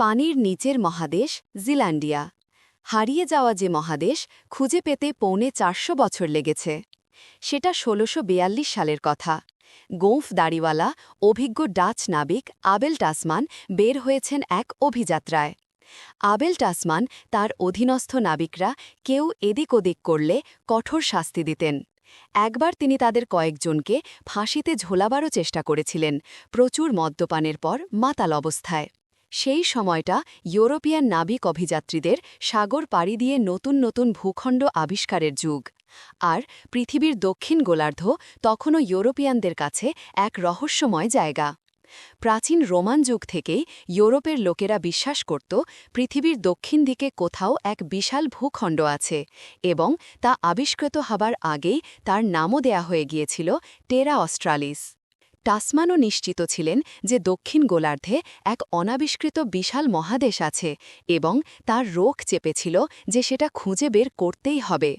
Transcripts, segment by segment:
পানির নিচের মহাদেশ জিল্যান্ডিয়া হারিয়ে যাওয়া যে মহাদেশ খুঁজে পেতে পৌনে চারশো বছর লেগেছে। সেটা ষোলোশো সালের কথা। গোঁফ দাড়িওয়ালা, অভিজ্ঞ ডাচ নাবিক আবেল টাসমান বের হয়েছেন এক অভিযাত্রায়। আবেল টাসমান তার অধীনস্থ নাবিকরা কেউ এদিক ওদিক করলে কঠোর শাস্তি দিতেন। একবার তিনি তাদের কয়েকজনকে ফাঁসিতে ঝোলাবারও চেষ্টা করেছিলেন প্রচুর মদ্যপানের পর মাতাল অবস্থায়। সেই সময়টা ইউরোপিয়ান নাবিক অভিযাত্রীদের সাগর পাড়ি দিয়ে নতুন নতুন ভূখণ্ড আবিষ্কারের যুগ। আর পৃথিবীর দক্ষিণ গোলার্ধ তখনও ইউরোপিয়ানদের কাছে এক রহস্যময় জায়গা। প্রাচীন রোমান যুগ থেকেই ইউরোপের লোকেরা বিশ্বাস করত, পৃথিবীর দক্ষিণ দিকে কোথাও এক বিশাল ভূখণ্ড আছে এবং তা আবিষ্কৃত হবার আগেই তার নামও দেয়া হয়ে গিয়েছিল টেরা অস্ট্রালিস। টাসমানও নিশ্চিত ছিলেন যে দক্ষিণ গোলার্ধে এক অনাবিষ্কৃত বিশাল মহাদেশ আছে এবং তার রোখ চেপেছিল যে সেটা খুঁজে বের করতেই হবে।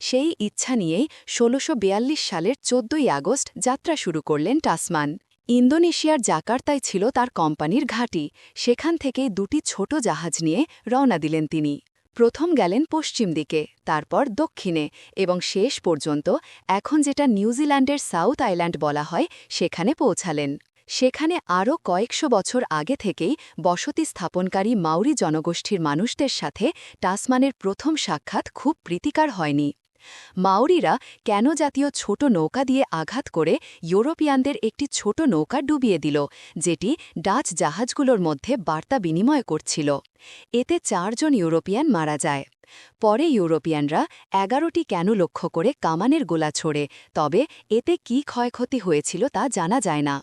সেই ইচ্ছা নিয়েই ষোলোশো সালের চোদ্দই আগস্ট যাত্রা শুরু করলেন টাসমান ইন্দোনেশিয়ার জাকার্তায় ছিল তার কোম্পানির ঘাঁটি। সেখান থেকেই দুটি ছোট জাহাজ নিয়ে রওনা দিলেন তিনি। প্রথম গেলেন পশ্চিম দিকে, তারপর দক্ষিণে এবং শেষ পর্যন্ত এখন যেটা নিউজিল্যান্ডের সাউথ আইল্যান্ড বলা হয়, সেখানে পৌঁছালেন। সেখানে আরও কয়েকশো বছর আগে থেকেই বসতি স্থাপনকারী মাউরি জনগোষ্ঠীর মানুষদের সাথে টাসমানের প্রথম সাক্ষাৎ খুব প্রীতিকার হয়নি। মাউরিরা কেন জাতীয় ছোট নৌকা দিয়ে আঘাত করে ইউরোপিয়ানদের একটি ছোট নৌকা ডুবিয়ে দিল, যেটি ডাচ জাহাজগুলোর মধ্যে বার্তা বিনিময় করছিল। এতে চারজন ইউরোপিয়ান মারা যায়। পরে ইউরোপিয়ানরা এগারোটি কেন লক্ষ্য করে কামানের গোলা ছোড়ে, তবে এতে কি ক্ষয়ক্ষতি হয়েছিল তা জানা যায় না।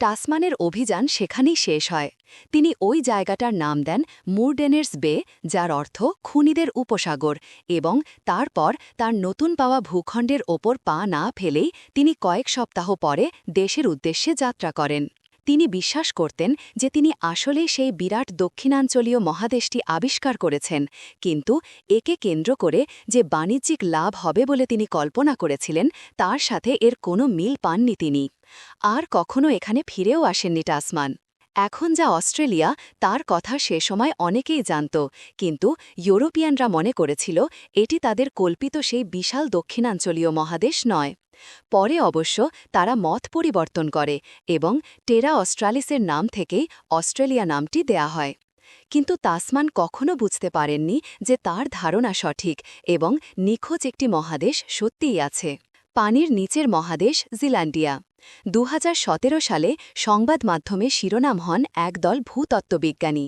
টাসমানের অভিযান সেখানেই শেষ হয়। তিনি ওই জায়গাটার নাম দেন মুরডেনের্স বে, যার অর্থ খুনিদের উপসাগর এবং তারপর তার নতুন পাওয়া ভূখণ্ডের ওপর পা না ফেলেই তিনি কয়েক সপ্তাহ পরে দেশের উদ্দেশ্যে যাত্রা করেন। তিনি বিশ্বাস করতেন যে তিনি আসলেই সেই বিরাট দক্ষিণাঞ্চলীয় মহাদেশটি আবিষ্কার করেছেন, কিন্তু একে কেন্দ্র করে যে বাণিজ্যিক লাভ হবে বলে তিনি কল্পনা করেছিলেন, তার সাথে এর কোনো মিল পাননি তিনি। আর কখনো এখানে ফিরেও আসেননি টাসমান। এখন যা অস্ট্রেলিয়া, তার কথা সে সময় অনেকেই জানত, কিন্তু ইউরোপিয়ানরা মনে করেছিল, এটি তাদের কল্পিত সেই বিশাল দক্ষিণাঞ্চলীয় মহাদেশ নয়। পরে অবশ্য তারা মত পরিবর্তন করে এবং টেরা অস্ট্রালিসের নাম থেকেই অস্ট্রেলিয়া নামটি দেয়া হয়। কিন্তু তাসমান কখনও বুঝতে পারেননি যে তার ধারণা সঠিক এবং নিখোঁজ একটি মহাদেশ সত্যিই আছে। পানির নিচের মহাদেশ জিলান্ডিয়া। দু হাজার সতেরো সালে সংবাদ মাধ্যমে শিরোনাম হন একদল ভূতত্ত্ববিজ্ঞানী।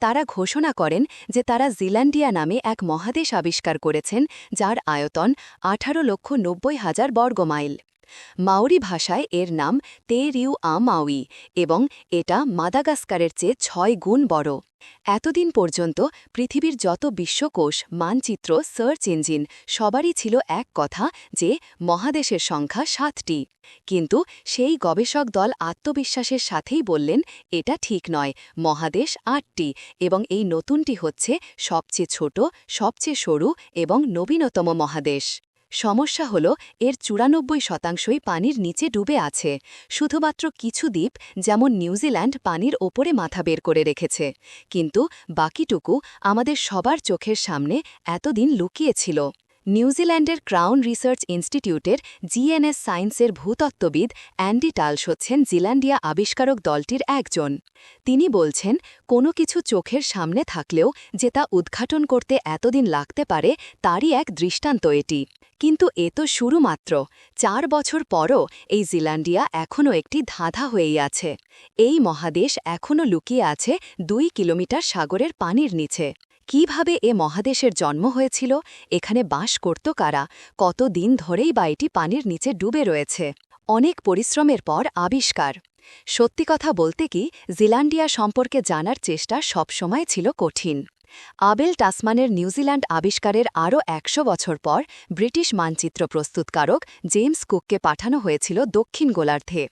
তারা ঘোষণা করেন যে তারা জিল্যান্ডিয়া নামে এক মহাদেশ আবিষ্কার করেছেন যার আয়তন আঠারো লক্ষ নব্বই হাজার বর্গমাইল। মাওরি ভাষায় এর নাম তে রিউ আ মাউই এবং এটা মাদাগাস্কারের চেয়ে ছয় গুণ বড়। এতদিন পর্যন্ত পৃথিবীর যত বিশ্বকোষ, মানচিত্র, সার্চ ইঞ্জিন সবারই ছিল এক কথা যে মহাদেশের সংখ্যা সাতটি। কিন্তু সেই গবেষক দল আত্মবিশ্বাসের সাথেই বললেন, এটা ঠিক নয়, মহাদেশ আটটি এবং এই নতুনটি হচ্ছে সবচেয়ে ছোট, সবচেয়ে সরু এবং নবীনতম মহাদেশ। সমস্যা হল, এর চুরানব্বই শতাংশই পানির নিচে ডুবে আছে। শুধুমাত্র কিছু দ্বীপ, যেমন নিউজিল্যান্ড, পানির ওপরে মাথা বের করে রেখেছে। কিন্তু বাকিটুকু আমাদের সবার চোখের সামনে এতদিন লুকিয়েছিল। নিউজিল্যান্ডের ক্রাউন রিসার্চ ইনস্টিটিউটের জিএনএস সায়েন্সের ভূতত্ত্ববিদ অ্যান্ডি টালস হচ্ছেন জিল্যান্ডিয়া আবিষ্কারক দলটির একজন। তিনি বলছেন, কোনো কিছু চোখের সামনে থাকলেও যে তা উদ্ঘাটন করতে এতদিন লাগতে পারে, তারই এক দৃষ্টান্ত এটি। কিন্তু এ তো শুরু মাত্র চার বছর পরও এই জিল্যান্ডিয়া এখনও একটি ধাঁধা হয়েই আছে। এই মহাদেশ এখনও লুকিয়ে আছে দুই কিলোমিটার সাগরের পানির নিচে। কীভাবে এ মহাদেশের জন্ম হয়েছিল, এখানে বাস করত কারা, কত দিন ধরেই বা এটি পানির নিচে ডুবে রয়েছে, অনেক পরিশ্রমের পর আবিষ্কার। সত্যি কথা বলতে কি, জিলান্ডিয়া সম্পর্কে জানার চেষ্টা সবসময় ছিল কঠিন। আবেল টাসমানের নিউজিল্যান্ড আবিষ্কারের আরও একশো বছর পর ব্রিটিশ মানচিত্র প্রস্তুতকারক জেমস কুককে পাঠানো হয়েছিল দক্ষিণ গোলার্ধে।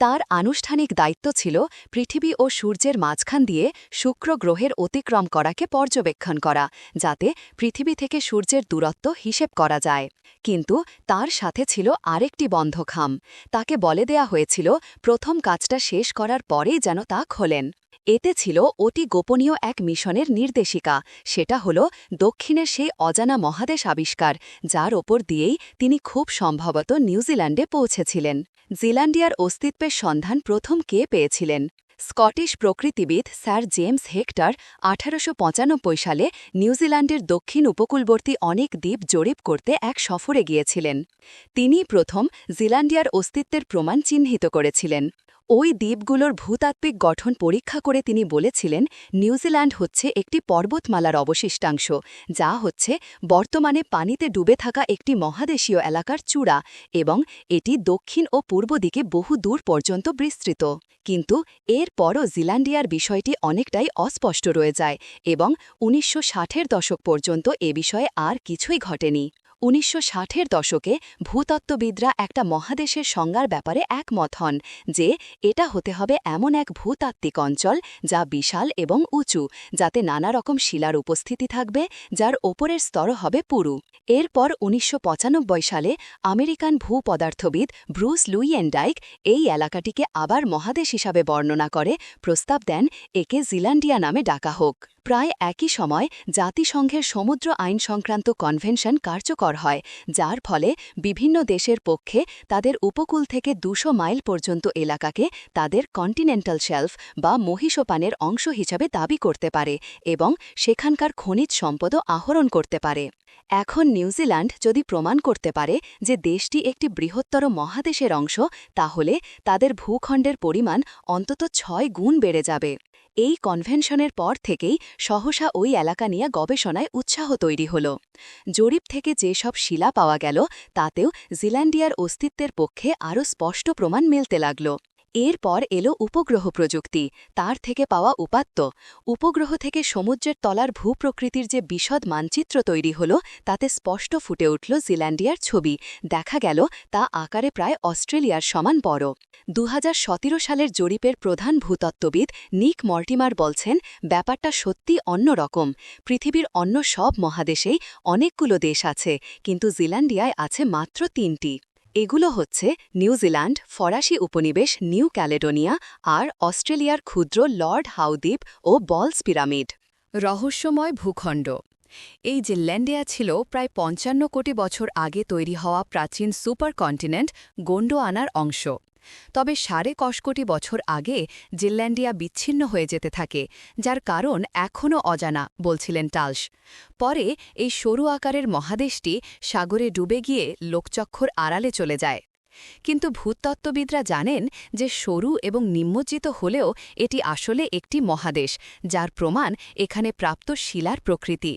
তার আনুষ্ঠানিক দায়িত্ব ছিল পৃথিবী ও সূর্যের মাঝখান দিয়ে শুক্র গ্রহের অতিক্রম করাকে পর্যবেক্ষণ করা, যাতে পৃথিবী থেকে সূর্যের দূরত্ব হিসেব করা যায়। কিন্তু তার সাথে ছিল আরেকটি বন্ধ খাম তাকে বলে দেয়া হয়েছিল, প্রথম কাজটা শেষ করার পরেই যেন তা খোলেন। এতে ছিল অতি গোপনীয় এক মিশনের নির্দেশিকা। সেটা হল দক্ষিণের সেই অজানা মহাদেশ আবিষ্কার, যার ওপর দিয়েই তিনি খুব সম্ভবত নিউজিল্যান্ডে পৌঁছেছিলেন। জিল্যান্ডিয়ার অস্তিত্বের সন্ধান প্রথম কে পেয়েছিলেন? স্কটিশ প্রকৃতিবিদ স্যার জেমস হেক্টর আঠারোশো পঁচানব্বই সালে নিউজিল্যান্ডের দক্ষিণ উপকূলবর্তী অনেক দ্বীপ জরিপ করতে এক সফরে গিয়েছিলেন। তিনি প্রথম জিল্যান্ডিয়ার অস্তিত্বের প্রমাণ চিহ্নিত করেছিলেন। ওই দ্বীপগুলোর ভূতাত্ত্বিক গঠন পরীক্ষা করে তিনি বলেছিলেন নিউজিল্যান্ড হচ্ছে একটি পর্বতমালার অবশিষ্টাংশ, যা হচ্ছে বর্তমানে পানিতে ডুবে থাকা একটি মহাদেশীয় এলাকার চূড়া এবং এটি দক্ষিণ ও পূর্ব দিকে বহু দূর পর্যন্ত বিস্তৃত। কিন্তু এরপরও জিল্যান্ডিয়ার বিষয়টি অনেকটাই অস্পষ্ট রয়ে যায় এবং উনিশশো ষাটের দশক পর্যন্ত এ বিষয়ে আর কিছুই ঘটেনি। উনিশশো ষাটের দশকে ভূতত্ত্ববিদরা একটা মহাদেশের সংজ্ঞার ব্যাপারে একমত হন যে এটা হতে হবে এমন এক ভূতাত্ত্বিক অঞ্চল যা বিশাল এবং উঁচু, যাতে নানা রকম শিলার উপস্থিতি থাকবে, যার ওপরের স্তর হবে পুরু। এরপর উনিশশো পঁচানব্বই সালে আমেরিকান ভূপদার্থবিদ ব্রুস লুইয়েন্ডাইক এই এলাকাটিকে আবার মহাদেশ হিসাবে বর্ণনা করে প্রস্তাব দেন, একে জিলান্ডিয়া নামে ডাকা হোক। প্রায় একই সময় জাতিসংঘের সমুদ্র আইন সংক্রান্ত কনভেনশন কার্যকর হয়, যার ফলে বিভিন্ন দেশের পক্ষে তাদের উপকূল থেকে দুশো মাইল পর্যন্ত এলাকাকে তাদের কন্টিনেন্টাল শেলফ বা মহিষোপানের অংশ হিসাবে দাবি করতে পারে এবং সেখানকার খনিজ সম্পদও আহরণ করতে পারে। এখন নিউজিল্যান্ড যদি প্রমাণ করতে পারে যে দেশটি একটি বৃহত্তর মহাদেশের অংশ, তাহলে তাদের ভূখণ্ডের পরিমাণ অন্তত ছয় গুণ বেড়ে যাবে। এই কনভেনশনের পর থেকেই সহসা ওই এলাকা নিয়ে গবেষণায় উৎসাহ তৈরি হল। জরিপ থেকে যেসব শিলা পাওয়া গেল, তাতেও জিল্যান্ডিয়ার অস্তিত্বের পক্ষে আরও স্পষ্ট প্রমাণ মিলতে লাগল। এরপর এলো উপগ্রহ প্রযুক্তি, তার থেকে পাওয়া উপাত্ত। উপগ্রহ থেকে সমুদ্রের তলার ভূপ্রকৃতির যে বিশদ মানচিত্র তৈরি হল, তাতে স্পষ্ট ফুটে উঠল জিল্যান্ডিয়ার ছবি। দেখা গেল, তা আকারে প্রায় অস্ট্রেলিয়ার সমান বড়। দু হাজার সতেরো সালের জরিপের প্রধান ভূতত্ত্ববিদ নিক মর্টিমার বলছেন, ব্যাপারটা সত্যি অন্যরকম পৃথিবীর অন্য সব মহাদেশেই অনেকগুলো দেশ আছে, কিন্তু জিল্যান্ডিয়ায় আছে মাত্র তিনটি। এগুলো হচ্ছে নিউজিল্যান্ড ফরাসি উপনিবেশ, নিউ ক্যালেডোনিয়া আর অস্ট্রেলিয়ার ক্ষুদ্র লর্ড হাউদ্বীপ ও বলস পিরামিড। রহস্যময় ভূখণ্ড। এই যে ল্যান্ডিয়া ছিল প্রায় পঞ্চান্ন কোটি বছর আগে তৈরি হওয়া প্রাচীন সুপার কন্টিনেন্ট গোন্ডোয়ানার অংশ। তবে সাড়ে কশকোটি বছর আগে জিল্যান্ডিয়া বিচ্ছিন্ন হয়ে যেতে থাকে, যার কারণ এখনও অজানা, বলছিলেন টালস। পরে এই সরু আকারের মহাদেশটি সাগরে ডুবে গিয়ে লোকচক্ষর আড়ালে চলে যায়। কিন্তু ভূতত্ত্ববিদরা জানেন যে সরু এবং নিম্নজিত হলেও এটি আসলে একটি মহাদেশ, যার প্রমাণ এখানে প্রাপ্ত শিলার প্রকৃতি।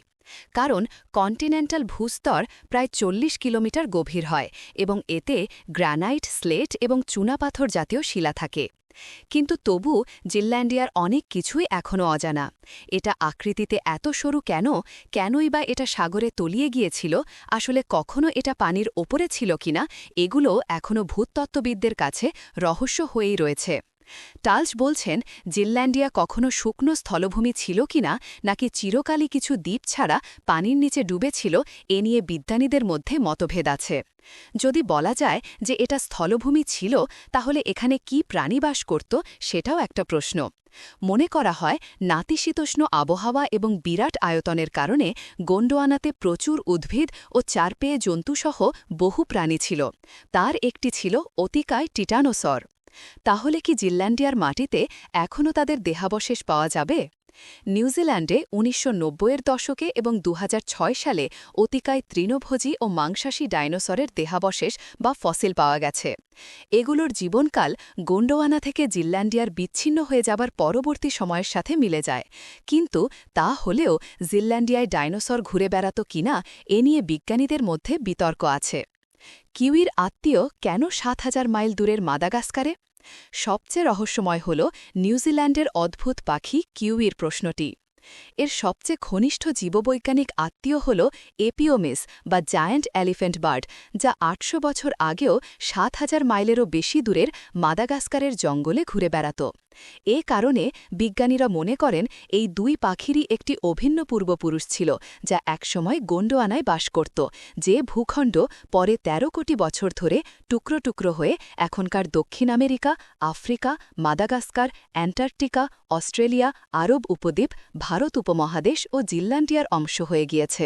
কারণ কন্টিনেন্টাল ভূস্তর প্রায় চল্লিশ কিলোমিটার গভীর হয় এবং এতে গ্রানাইট, স্লেট এবং চুনাপাথর জাতীয় শিলা থাকে। কিন্তু তবু জিল্ল্যান্ডিয়ার অনেক কিছুই এখনও অজানা। এটা আকৃতিতে এত সরু কেন? কেনই বা এটা সাগরে তলিয়ে গিয়েছিল? আসলে কখনো এটা পানির ওপরে ছিল কিনা? এগুলো এখনও ভূতত্ত্ববিদদের কাছে রহস্য হয়েই রয়েছে। টালস বলছেন জিল্ল্যান্ডিয়া কখনো শুকনো স্থলভূমি ছিল কিনা, নাকি চিরকালই কিছু দ্বীপ ছাড়া পানির নিচে ডুবেছিল, এ নিয়ে বিজ্ঞানীদের মধ্যে মতভেদ আছে। যদি বলা যায় যে এটা স্থলভূমি ছিল, তাহলে এখানে কি প্রাণী বাস করত, সেটাও একটা প্রশ্ন। মনে করা হয়, নাতিশীতোষ্ণ আবহাওয়া এবং বিরাট আয়তনের কারণে গোন্ডোয়ানাতে প্রচুর উদ্ভিদ ও চারপেয়ে জন্তুসহ বহু প্রাণী ছিল। তার একটি ছিল অতিকায় টিটানোসর। তাহলে কি জিল্ল্যান্ডিয়ার মাটিতে এখনও তাদের দেহাবশেষ পাওয়া যাবে? নিউজিল্যান্ডে উনিশশো এর দশকে এবং দু হাজার ছয় সালে অতিকায় তৃণভোজী ও মাংসাশী ডাইনোসরের দেহাবশেষ বা ফসিল পাওয়া গেছে। এগুলোর জীবনকাল গোন্ডোয়ানা থেকে জিল্ল্যান্ডিয়ার বিচ্ছিন্ন হয়ে যাবার পরবর্তী সময়ের সাথে মিলে যায়। কিন্তু তা হলেও জিল্ল্যান্ডিয়ায় ডাইনোসর ঘুরে বেড়াত কিনা এ নিয়ে বিজ্ঞানীদের মধ্যে বিতর্ক আছে। কিউইর আত্মীয় কেন সাত হাজার মাইল দূরের মাদাগাস্কারে? সবচেয়ে রহস্যময় হল নিউজিল্যান্ডের অদ্ভুত পাখি কিউইর প্রশ্নটি। এর সবচেয়ে ঘনিষ্ঠ জীববৈজ্ঞানিক আত্মীয় হল এপিওমিস বা জায়ান্ট এলিফেন্ট বার্ড, যা আটশো বছর আগেও সাত হাজার মাইলেরও বেশি দূরের মাদাগাস্কারের জঙ্গলে ঘুরে বেড়াত। এ কারণে বিজ্ঞানীরা মনে করেন এই দুই পাখিরই একটি অভিন্ন পূর্বপুরুষ ছিল, যা একসময় গোন্ডোয়ানায় বাস করত, যে ভূখণ্ড পরে ১৩ কোটি বছর ধরে টুকরো টুকরো হয়ে এখনকার দক্ষিণ America, Africa, Madagascar, Antarctica, Australia, আরব উপদ্বীপ, ভারত উপমহাদেশ ও জিল্লান্ডিয়ার অংশ হয়ে গিয়েছে।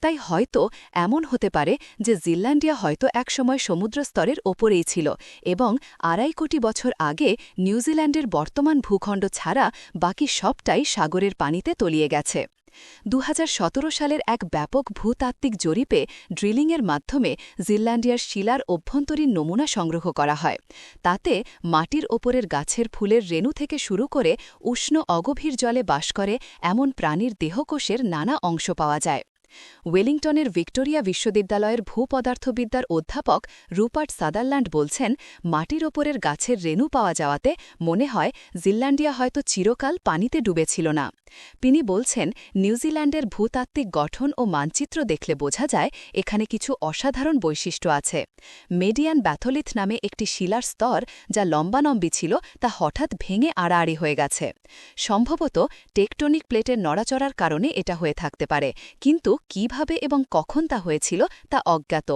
তাই হয়তো এমন হতে পারে যে জিল্লান্ডিয়া হয়তো একসময় সমুদ্রস্তরের ওপরেই ছিল এবং আড়াই কোটি বছর আগে নিউজিল্যান্ডের বর্তমান ভূখণ্ড ছাড়া বাকি সবটাই সাগরের পানিতে তলিয়ে গেছে। দু হাজার সতেরো সালের এক ব্যাপক ভূতাত্ত্বিক জরিপে ড্রিলিংয়ের মাধ্যমে জিল্লান্ডিয়ার শিলার অভ্যন্তরীণ নমুনা সংগ্রহ করা হয়। তাতে মাটির ওপরের গাছের ফুলের রেণু থেকে শুরু করে উষ্ণ অগভীর জলে বাস করে এমন প্রাণীর দেহকোষের নানা অংশ পাওয়া যায়। ওয়েলিংটনের ভিক্টোরিয়া বিশ্ববিদ্যালয়ের ভূপদার্থবিদ্যার অধ্যাপক রুপার্ট সাদারল্যান্ড বলছেন, মাটির ওপরের গাছের রেণু পাওয়া যাওয়াতে মনে হয় জিল্ল্যান্ডিয়া হয়তো চিরকাল পানিতে ডুবেছিল না। তিনি বলছেন, নিউজিল্যান্ডের ভূতাত্ত্বিক গঠন ও মানচিত্র দেখলে বোঝা যায় এখানে কিছু অসাধারণ বৈশিষ্ট্য আছে। মেডিয়ান ব্যাথলিথ নামে একটি শিলার স্তর যা লম্বানম্বি ছিল তা হঠাৎ ভেঙে আড়াআড়ি হয়ে গেছে। সম্ভবত টেকটনিক প্লেটের নড়াচড়ার কারণে এটা হয়ে থাকতে পারে। কিন্তু কীভাবে এবং কখন তা হয়েছিল তা অজ্ঞাত।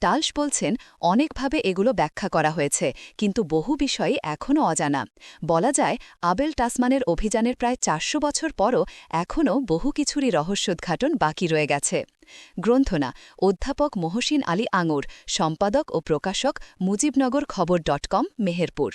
টালস বলছেন, অনেকভাবে এগুলো ব্যাখ্যা করা হয়েছে, কিন্তু বহু বিষয়ই এখনও অজানা। বলা যায়, আবেল টাসমানের অভিযানের প্রায় চারশো বছর পরও এখনও বহু কিছুরই রহস্যোদ্ঘাটন বাকি রয়ে গেছে। গ্রন্থনা, অধ্যাপক মহসিন আলী আঙুর, সম্পাদক ও প্রকাশক মুজিবনগর খবর ডট কম, মেহেরপুর।